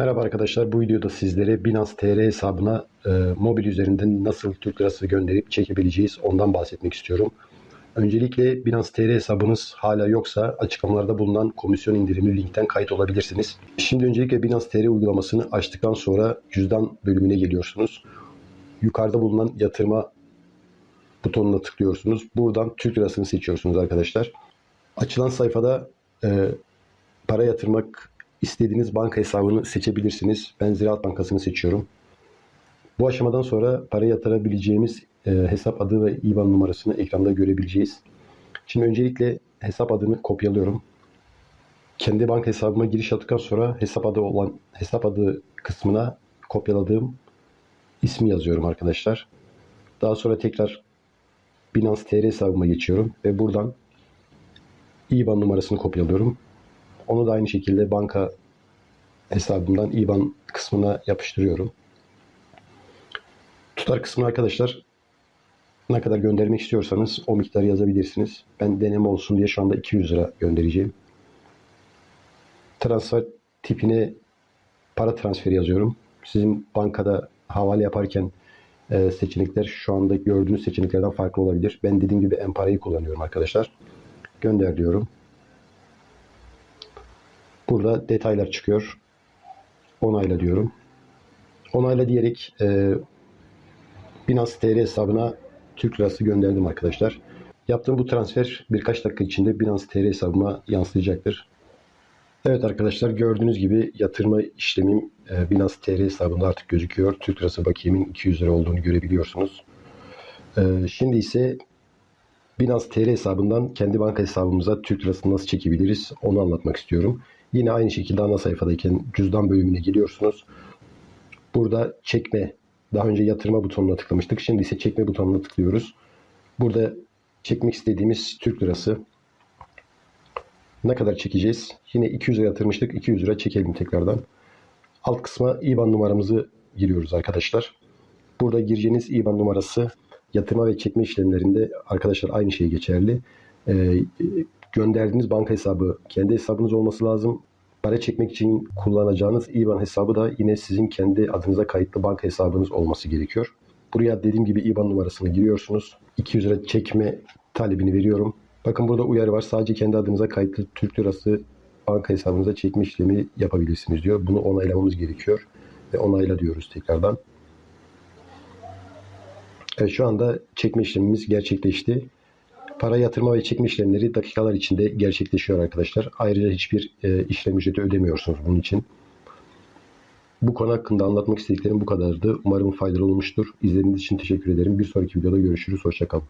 Merhaba arkadaşlar. Bu videoda sizlere Binance TR hesabına e, mobil üzerinden nasıl Türk lirası gönderip çekebileceğiz ondan bahsetmek istiyorum. Öncelikle Binance TR hesabınız hala yoksa açıklamalarda bulunan komisyon indirimli linkten kayıt olabilirsiniz. Şimdi öncelikle Binance TR uygulamasını açtıktan sonra cüzdan bölümüne geliyorsunuz. Yukarıda bulunan yatırma butonuna tıklıyorsunuz. Buradan Türk lirasını seçiyorsunuz arkadaşlar. Açılan sayfada e, para yatırmak istediğiniz banka hesabını seçebilirsiniz. Ben Ziraat Bankası'nı seçiyorum. Bu aşamadan sonra para yatırabileceğimiz e, hesap adı ve IBAN numarasını ekranda görebileceğiz. Şimdi öncelikle hesap adını kopyalıyorum. Kendi banka hesabıma giriş yaptıktan sonra hesap adı olan hesap adı kısmına kopyaladığım ismi yazıyorum arkadaşlar. Daha sonra tekrar Binance TR hesabıma geçiyorum ve buradan IBAN numarasını kopyalıyorum. Onu da aynı şekilde banka hesabımdan IBAN kısmına yapıştırıyorum. Tutar kısmına arkadaşlar ne kadar göndermek istiyorsanız o miktarı yazabilirsiniz. Ben deneme olsun diye şu anda 200 lira göndereceğim. Transfer tipine para transferi yazıyorum. Sizin bankada havale yaparken e, seçenekler şu anda gördüğünüz seçeneklerden farklı olabilir. Ben dediğim gibi en parayı kullanıyorum arkadaşlar. Gönder diyorum. Burada detaylar çıkıyor. Onayla diyorum. Onayla diyerek e, Binance TR hesabına Türk lirası gönderdim arkadaşlar. Yaptığım bu transfer birkaç dakika içinde Binance TR hesabıma yansıyacaktır. Evet arkadaşlar gördüğünüz gibi yatırma işlemim e, Binance TR hesabında artık gözüküyor. Türk lirası bakiyemin 200 lira olduğunu görebiliyorsunuz. E, şimdi ise Binance TR hesabından kendi banka hesabımıza Türk lirasını nasıl çekebiliriz onu anlatmak istiyorum. Yine aynı şekilde ana sayfadayken cüzdan bölümüne geliyorsunuz. Burada çekme, daha önce yatırma butonuna tıklamıştık. Şimdi ise çekme butonuna tıklıyoruz. Burada çekmek istediğimiz Türk lirası. Ne kadar çekeceğiz? Yine 200 lira yatırmıştık. 200 lira çekelim tekrardan. Alt kısma IBAN numaramızı giriyoruz arkadaşlar. Burada gireceğiniz IBAN numarası yatırma ve çekme işlemlerinde arkadaşlar aynı şey geçerli. Ee, gönderdiğiniz banka hesabı kendi hesabınız olması lazım. Para çekmek için kullanacağınız IBAN hesabı da yine sizin kendi adınıza kayıtlı banka hesabınız olması gerekiyor. Buraya dediğim gibi IBAN numarasını giriyorsunuz. 200 lira çekme talebini veriyorum. Bakın burada uyarı var. Sadece kendi adınıza kayıtlı Türk lirası banka hesabınıza çekme işlemi yapabilirsiniz diyor. Bunu onaylamamız gerekiyor. Ve onayla diyoruz tekrardan. Evet, şu anda çekme işlemimiz gerçekleşti. Para yatırma ve çekme işlemleri dakikalar içinde gerçekleşiyor arkadaşlar. Ayrıca hiçbir e, işlem ücreti ödemiyorsunuz bunun için. Bu konu hakkında anlatmak istediklerim bu kadardı. Umarım faydalı olmuştur. İzlediğiniz için teşekkür ederim. Bir sonraki videoda görüşürüz. Hoşçakalın.